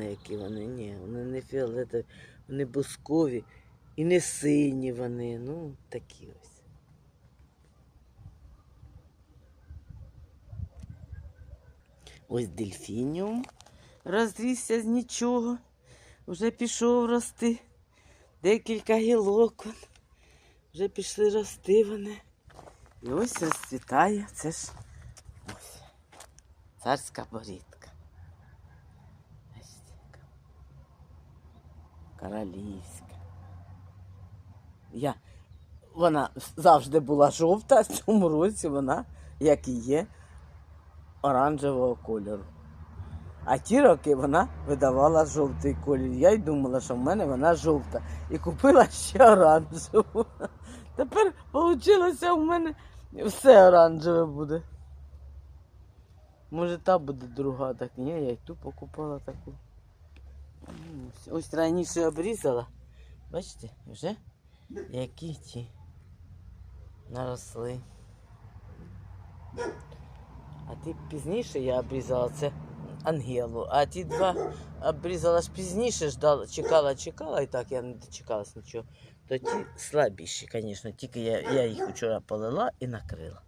Які вони, ні, вони не фіолетові, вони бускові і не сині вони, ну такі ось. Ось дельфініум розрісся з нічого, вже пішов рости. Декілька гілок. Вже пішли рости вони. І ось розцвітає, це ж ось. Царська борідка. Бачите, яка. Королівська. Я, вона завжди була жовта, а в цьому році вона, як і є, оранжевого кольору. А ті роки вона видавала жовтий колір. Я й думала, що в мене вона жовта. І купила ще оранжеву. Тепер вийшло, в мене все оранжеве буде. Може, та буде друга, так ні, я й ту покупала таку. Ось, ось раніше обрізала. Бачите, вже які ті наросли. А ті пізніше я обрізала це ангелу, а ті два обрізала ж пізніше, ждала, чекала, чекала, і так я не дочекалась нічого. То ті слабіші, звісно, тільки я, я їх вчора полила і накрила.